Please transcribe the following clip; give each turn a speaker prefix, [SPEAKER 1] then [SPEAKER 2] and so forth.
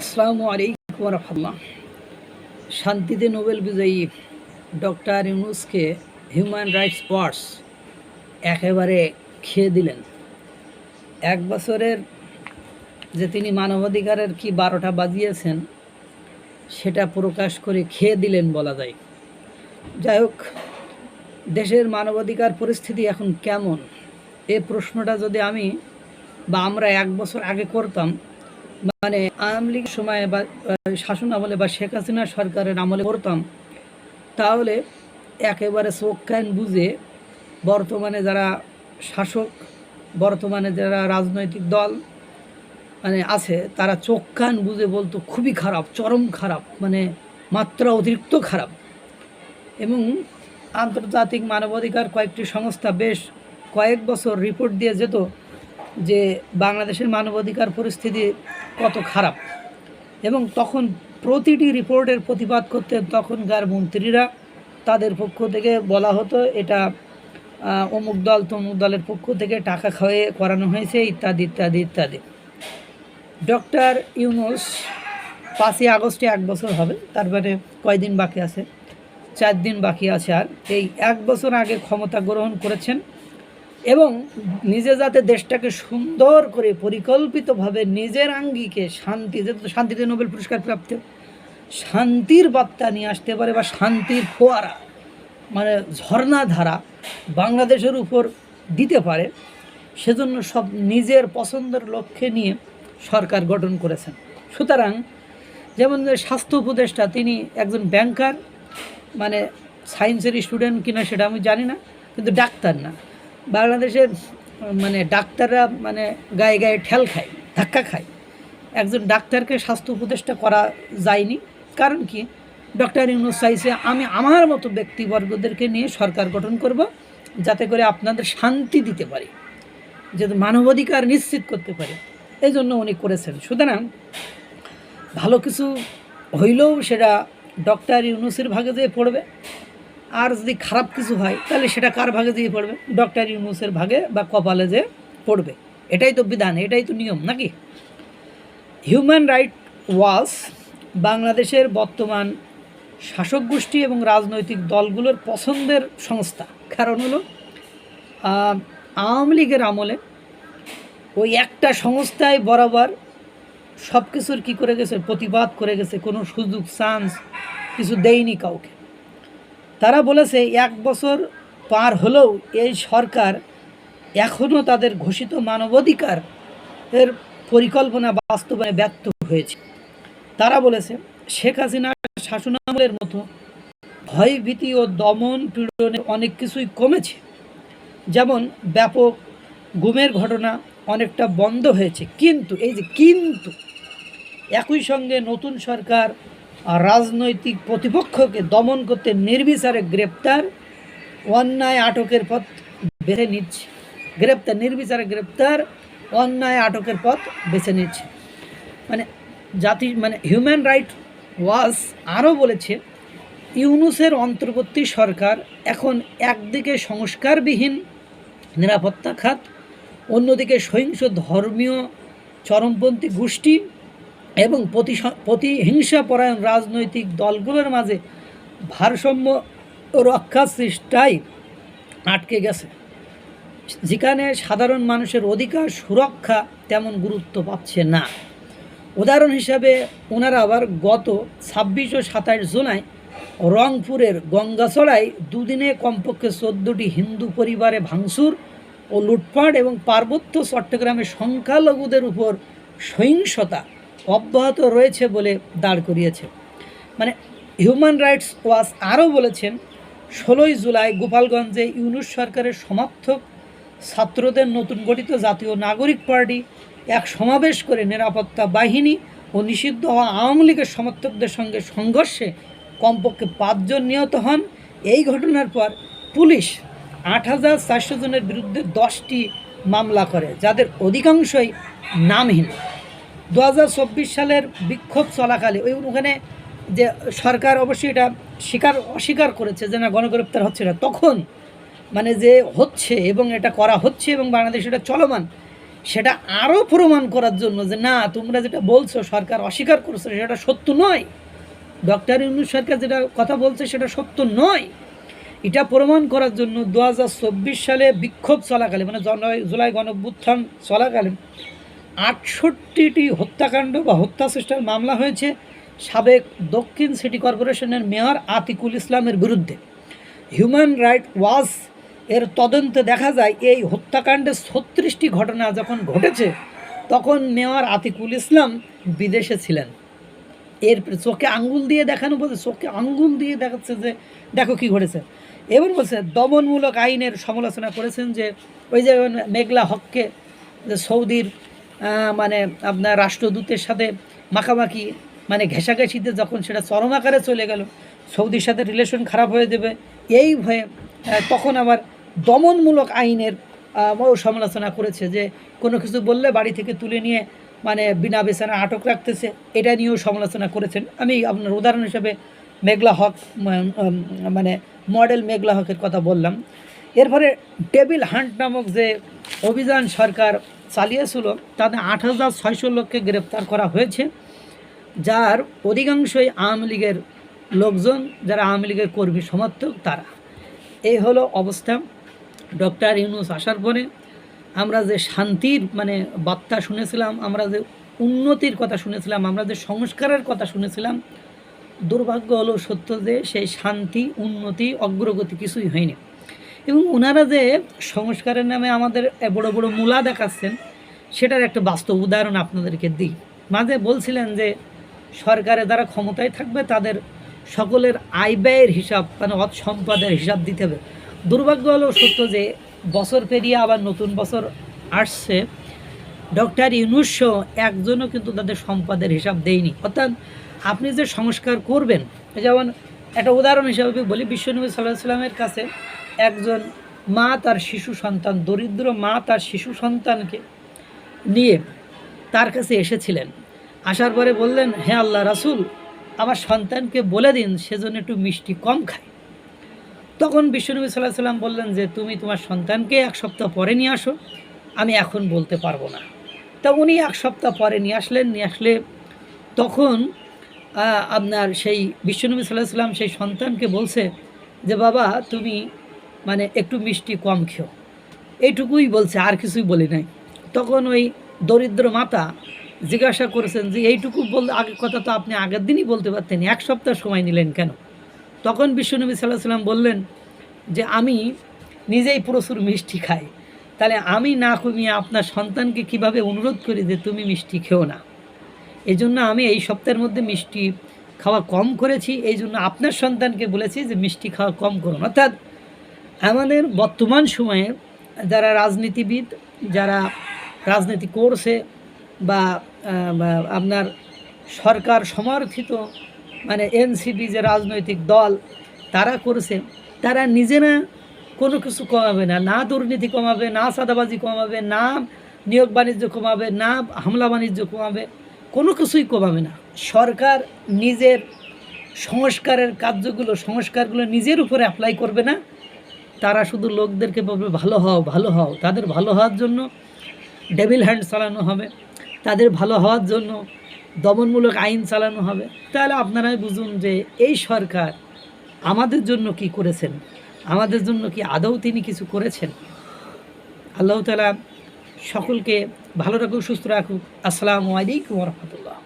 [SPEAKER 1] আসসালামু আলাইকুম রহমতুল্লাহ শান্তিতে নোবেল বিজয়ী ডক্টর ইউনুসকে হিউম্যান রাইটস ওয়ার্ডস একেবারে খেয়ে দিলেন। এক বছরের যে তিনি মানবাধিকারের কি বারোটা বাজিয়েছেন, সেটা প্রকাশ করে খেয়ে দিলেন বলা যায়। যাই হোক, দেশের মানবাধিকার পরিস্থিতি এখন কেমন? এ প্রশ্নটা যদি আমি বা আমরা এক বছর আগে করতাম মানে আওয়ামী লীগ সময়ে বা শাসন আমলে বা শেখ হাসিনা সরকারের আমলে করতাম, তাহলে একেবারে চোখ কান বুঝে বর্তমানে যারা শাসক, বর্তমানে যারা রাজনৈতিক দল মানে আছে, তারা চোখ কান বুঝে বলতো খুবই খারাপ, চরম খারাপ মানে মাত্রা অতিরিক্ত খারাপ। এবং আন্তর্জাতিক মানবাধিকার কয়েকটি সংস্থা বেশ কয়েক বছর রিপোর্ট দিয়ে যেত যে বাংলাদেশের মানবাধিকার পরিস্থিতি কত খারাপ। এবং তখন প্রতিটি রিপোর্টের প্রতিবাদ করতেন তখনকার মন্ত্রীরা তাদের পক্ষ থেকে বলা হতো, এটা অমুক দল, তমুক দলের পক্ষ থেকে টাকা খাওয়ে করানো হয়েছে, ইত্যাদি ইত্যাদি ইত্যাদি। ডক্টর ইউনুস পাঁচই আগস্টে এক বছর হবে তারপরে কয়দিন বাকি আছে? চার দিন বাকি আছে আর। এই এক বছর আগে ক্ষমতা গ্রহণ করেছেন এবং নিজে যাতে দেশটাকে সুন্দর করে পরিকল্পিতভাবে নিজের আঙ্গিকে শান্তি যেহেতু শান্তিতে নোবেল পুরস্কার প্রাপ্ত, শান্তির বার্তা নিয়ে আসতে পারে বা শান্তির ফোয়ারা মানে ঝর্ণাধারা বাংলাদেশের উপর দিতে পারে, সেজন্য সব নিজের পছন্দের লক্ষ্যে নিয়ে সরকার গঠন করেছেন। সুতরাং যেমন স্বাস্থ্য উপদেষ্টা, তিনি একজন ব্যাংকার মানে সায়েন্সের স্টুডেন্ট কিনা সেটা আমি জানি না, কিন্তু ডাক্তার না। বাংলাদেশের মানে ডাক্তাররা মানে গায়ে গায়ে ঠেল খায়, ধাক্কা খায়। একজন ডাক্তারকে স্বাস্থ্য উপদেষ্টা করা যায়নি। কারণ কি? ডক্টর ইউনুস চাইছে, আমি আমার মতো ব্যক্তিবর্গদেরকে নিয়ে সরকার গঠন করব, যাতে করে আপনাদের শান্তি দিতে পারি যাতে মানবাধিকার নিশ্চিত করতে পারি। এই জন্য উনি করেছেন। সুতরাং ভালো কিছু হইলেও সেটা ডক্টর ইউনুসের ভাগে যেয়ে পড়বে আর যদি খারাপ কিছু হয়, তাহলে সেটা কার ভাগে দিয়ে পড়বে? ডক্টর ইউনুসের ভাগে বা কপালে যে পড়বে। এটাই তো বিধান, এটাই তো নিয়ম, নাকি? হিউম্যান রাইট ওয়াচ বাংলাদেশের বর্তমান শাসক গোষ্ঠী এবং রাজনৈতিক দলগুলোর পছন্দের সংস্থা। কারণ হলো আওয়ামী লীগের আমলে ওই একটা সংস্থায় বরাবর সব কিছুর কী করে গেছে? প্রতিবাদ করে গেছে, কোনো সুযোগ চান্স কিছু দেয়নি কাউকে। তারা বলেছে, এক বছর পার হলেও এই সরকার এখনও তাদের ঘোষিত মানবাধিকার এর পরিকল্পনা বাস্তবায়নে ব্যর্থ হয়েছে। তারা বলেছে, শেখ হাসিনা শাসনামলের মতো ভয়ভীতি ও দমন পীড়নে অনেক কিছুই কমেছে। যেমন ব্যাপক গুমের ঘটনা অনেকটা বন্ধ হয়েছে। কিন্তু, এই যে কিন্তু, একই সঙ্গে নতুন সরকার রাজনৈতিক প্রতিপক্ষকে দমন করতে নির্বিচারে গ্রেপ্তার, অন্যায় আটকের পথ বেছে নিচ্ছে। গ্রেপ্তার, নির্বিচারে গ্রেপ্তার, অন্যায় আটকের পথ বেছে নিচ্ছে। মানে জাতি মানে হিউম্যান রাইট ওয়াচ আরও বলেছে, ইউনুসের অন্তর্বর্তী সরকার এখন একদিকে সংস্কারবিহীন নিরাপত্তা খাত, অন্যদিকে সহিংস ধর্মীয় চরমপন্থী গোষ্ঠী এবং প্রতিস- প্রতিহিংসাপরায়ণ রাজনৈতিক দলগুলোর মাঝে ভারসাম্য রক্ষা চেষ্টায় আটকে গেছে। যেখানে সাধারণ মানুষের অধিকার সুরক্ষা তেমন গুরুত্ব পাচ্ছে না। উদাহরণ হিসাবে ওনারা আবার গত ছাব্বিশ ও সাতাশ জুলাই রংপুরের গঙ্গাছড়ায় দুদিনে কমপক্ষে চোদ্দোটি হিন্দু পরিবারে ভাঙচুর ও লুটপাট এবং পার্বত্য চট্টগ্রামে সংখ্যালঘুদের উপর সহিংসতা অব্যাহত রয়েছে বলে দাঁড় করিয়েছে। মানে হিউম্যান রাইটস ওয়াচ আরও বলেছেন, ষোলোই জুলাই গোপালগঞ্জে ইউনুস সরকারের সমর্থক ছাত্রদের নতুন গঠিত জাতীয় নাগরিক পার্টি এক সমাবেশ করে নিরাপত্তা বাহিনী ও নিষিদ্ধ হওয়া আওয়ামী লীগের সমর্থকদের সঙ্গে সংঘর্ষে কমপক্ষে পাঁচজন নিহত হন। এই ঘটনার পর পুলিশ আট হাজার চারশো জনের বিরুদ্ধে দশটি মামলা করে, যাদের অধিকাংশই নামহীন। দু হাজার চব্বিশ সালের বিক্ষোভ চলাকালে ওই ওখানে যে সরকার অবশ্যই এটা স্বীকার, অস্বীকার করেছে যে না, গণগ্রেপ্তার হচ্ছে না। তখন মানে যে হচ্ছে এবং এটা করা হচ্ছে এবং বাংলাদেশ এটা চলমান, সেটা আরও প্রমাণ করার জন্য যে না, তোমরা যেটা বলছো, সরকার অস্বীকার করছে, সেটা সত্য নয়। ডক্টর ইউনুস সরকার যেটা কথা বলছে, সেটা সত্য নয়। এটা প্রমাণ করার জন্য দু হাজার চব্বিশ সালে বিক্ষোভ চলাকালে মানে জুলাই গণভ্যুত্থান চলাকালীন আটষট্টিটি হত্যাকাণ্ড বা হত্যা চেষ্টার মামলা হয়েছে সাবেক দক্ষিণ সিটি কর্পোরেশনের মেয়র আতিকুল ইসলামের বিরুদ্ধে। হিউম্যান রাইট ওয়াচ এর তদন্তে দেখা যায়, এই হত্যাকাণ্ডের ছত্রিশটি ঘটনা যখন ঘটেছে, তখন মেয়র আতিকুল ইসলাম বিদেশে ছিলেন। এর চোখে আঙ্গুল দিয়ে দেখানো বলছে, চোখে আঙ্গুল দিয়ে দেখাচ্ছে যে, দেখো কি ঘটেছে। এবার বলছে, দমনমূলক আইনের সমালোচনা করেছেন যে, ওই যে মেঘলা হককে যে সৌদির মানে আপনার রাষ্ট্রদূতের সাথে মাখামাখি মানে ঘেঁষাঘেঁষিতে যখন সেটা চরম আকারে চলে গেল, সৌদির সাথে রিলেশন খারাপ হয়ে যাবে, এই ভয়ে তখন আবার দমনমূলক আইনের সমালোচনা করেছে যে কোনো কিছু বললে বাড়ি থেকে তুলে নিয়ে মানে বিনা বেচানা আটক রাখতেছে, এটা নিয়েও সমালোচনা করেছেন। আমি আপনার উদাহরণ হিসেবে মেঘলা হক মানে মডেল মেঘলা হকের কথা বললাম। এরপরে টেবিল হান্ট নামক যে অভিযান সরকার চালিয়েছিল, তাতে আট হাজার ছয়শো লোককে গ্রেপ্তার করা হয়েছে, যার অধিকাংশই আওয়ামী লীগের লোকজন, যারা আওয়ামী লীগের কর্মী সমর্থক, তারা। এই হলো অবস্থা। ডক্টর ইউনুস আসার পরে আমরা যে শান্তির মানে বার্তা শুনেছিলাম, আমরা যে উন্নতির কথা শুনেছিলাম, আমরা যে সংস্কারের কথা শুনেছিলাম, দুর্ভাগ্য হলো সত্য যে সেই শান্তি, উন্নতি, অগ্রগতি কিছুই হয়নি। এবং ওনারা যে সংস্কারের নামে আমাদের বড় বড় মূলা দেখাচ্ছেন, সেটার একটা বাস্তব উদাহরণ আপনাদেরকে দিই। মাঝে বলছিলেন যে সরকারে যারা ক্ষমতায় থাকবে, তাদের সকলের আয় ব্যয়ের হিসাব মানে অৎ সম্পদের হিসাব দিতে হবে। দুর্ভাগ্য হলো সত্য যে বছর পেরিয়ে আবার নতুন বছর আসছে। ডক্টর ইউনুসও একজনও কিন্তু তাদের সম্পদের হিসাব দেয়নি। অর্থাৎ আপনি যে সংস্কার করবেন, যেমন একটা উদাহরণ হিসাবে বলি, বিশ্বনবী সাল্লাহ সাল্লামের কাছে একজন মা তার শিশু সন্তান, দরিদ্র মা তার শিশু সন্তানকে নিয়ে তার কাছে এসেছিলেন। আসার পরে বললেন, হে আল্লাহ রাসুল, আমার সন্তানকে বলে দিন সেজন্য একটু মিষ্টি কম খায়। তখন বিশ্বনবী সাল্লাহ সাল্লাম বললেন যে, তুমি তোমার সন্তানকে এক সপ্তাহ পরে নিয়ে আসো, আমি এখন বলতে পারব না। তা উনি এক সপ্তাহ পরে নিয়ে আসলেন, নিয়ে আসলে তখন আপনার সেই বিশ্বনবী সাল্লাহ সাল্লাম সেই সন্তানকে বলছে যে, বাবা, তুমি মানে একটু মিষ্টি কম খেও। এইটুকুই বলছে, আর কিছুই বলি নাই। তখন ওই দরিদ্র মাতা জিজ্ঞাসা করেছেন যে, এইটুকু বল আগে কথা তো আপনি আগের দিনই বলতে পারতেন, এক সপ্তাহ সময় নিলেন কেন? তখন বিশ্বনবী সাল্লাহ সাল্লাম বললেন যে, আমি নিজেই প্রচুর মিষ্টি খাই। তাহলে আমি না কমিয়ে আপনার সন্তানকে কীভাবে অনুরোধ করি যে তুমি মিষ্টি খেও না? এই জন্য আমি এই সপ্তাহের মধ্যে মিষ্টি খাওয়া কম করেছি এই জন্য আপনার সন্তানকে বলেছি যে মিষ্টি খাওয়া কম করুন অর্থাৎ আমাদের বর্তমান সময়ে যারা রাজনীতিবিদ, যারা রাজনীতি করছে বা আপনার সরকার সমর্থিত মানে এনসিপি যে রাজনৈতিক দল তারা করেছে, তারা নিজেরা কোনো কিছু কমাবে না। না দুর্নীতি কমাবে, না সাদাবাজি কমাবে, না নিয়োগ বাণিজ্য কমাবে, না হামলা বাণিজ্য কমাবে, কোনো কিছুই কমাবে না। সরকার নিজের সংস্কারের কার্যগুলো, সংস্কারগুলো নিজের উপরে অ্যাপ্লাই করবে না। তারা শুধু লোকদেরকে বলবে, ভালো হও ভালো হও। তাদের ভালো হওয়ার জন্য ডেভিল হ্যান্ড চালানো হবে। তাদের ভালো হওয়ার জন্য দমনমূলক আইন চালানো হবে। তাহলে আপনারাই বুঝুন যে এই সরকার আমাদের জন্য কি করেছেন? আমাদের জন্য কি আদৌ তিনি কিছু করেছেন? আল্লাহ তালা সকলকে ভালো রাখুক, সুস্থ রাখুক। আসসালামু আলাইকুম রহমতুল্লাহ।